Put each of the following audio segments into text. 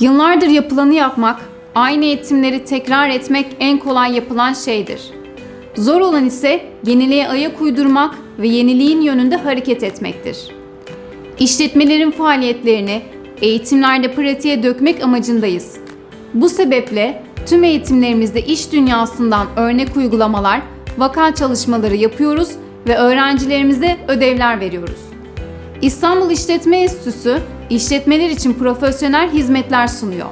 Yıllardır yapılanı yapmak, aynı eğitimleri tekrar etmek en kolay yapılan şeydir. Zor olan ise yeniliğe ayak uydurmak ve yeniliğin yönünde hareket etmektir. İşletmelerin faaliyetlerini eğitimlerde pratiğe dökmek amacındayız. Bu sebeple tüm eğitimlerimizde iş dünyasından örnek uygulamalar, vaka çalışmaları yapıyoruz ve öğrencilerimize ödevler veriyoruz. İstanbul İşletme Enstitüsü, işletmeler için profesyonel hizmetler sunuyor.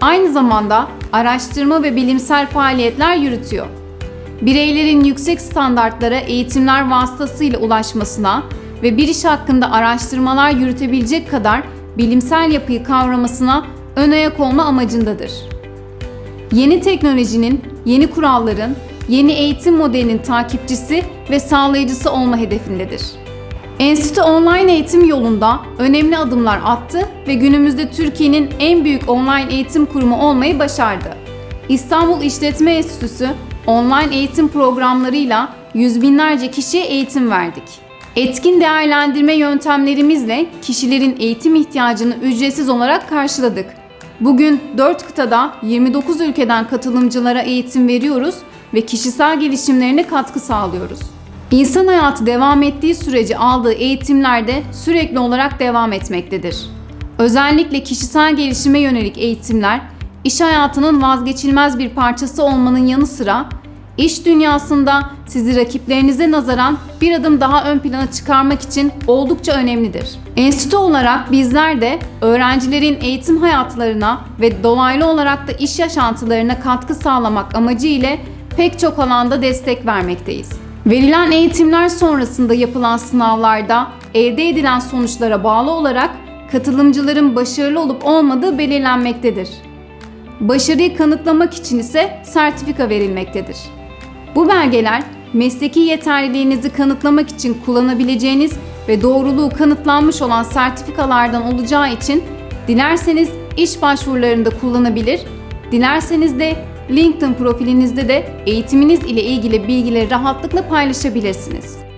Aynı zamanda araştırma ve bilimsel faaliyetler yürütüyor. Bireylerin yüksek standartlara eğitimler vasıtasıyla ulaşmasına ve bir iş hakkında araştırmalar yürütebilecek kadar bilimsel yapıyı kavramasına ön ayak olma amacındadır. Yeni teknolojinin, yeni kuralların, yeni eğitim modelinin takipçisi ve sağlayıcısı olma hedefindedir. Enstitü online eğitim yolunda önemli adımlar attı ve günümüzde Türkiye'nin en büyük online eğitim kurumu olmayı başardı. İstanbul İşletme Enstitüsü online eğitim programlarıyla yüz binlerce kişiye eğitim verdik. Etkin değerlendirme yöntemlerimizle kişilerin eğitim ihtiyacını ücretsiz olarak karşıladık. Bugün 4 kıtada 29 ülkeden katılımcılara eğitim veriyoruz ve kişisel gelişimlerine katkı sağlıyoruz. İnsan hayatı devam ettiği sürece aldığı eğitimler de sürekli olarak devam etmektedir. Özellikle kişisel gelişime yönelik eğitimler, iş hayatının vazgeçilmez bir parçası olmanın yanı sıra iş dünyasında sizi rakiplerinize nazaran bir adım daha ön plana çıkarmak için oldukça önemlidir. Enstitü olarak bizler de öğrencilerin eğitim hayatlarına ve dolaylı olarak da iş yaşantılarına katkı sağlamak amacı ile pek çok alanda destek vermekteyiz. Verilen eğitimler sonrasında yapılan sınavlarda elde edilen sonuçlara bağlı olarak katılımcıların başarılı olup olmadığı belirlenmektedir. Başarıyı kanıtlamak için ise sertifika verilmektedir. Bu belgeler mesleki yeterliliğinizi kanıtlamak için kullanabileceğiniz ve doğruluğu kanıtlanmış olan sertifikalardan olacağı için dilerseniz iş başvurularında kullanabilir, dilerseniz de LinkedIn profilinizde de eğitiminiz ile ilgili bilgileri rahatlıkla paylaşabilirsiniz.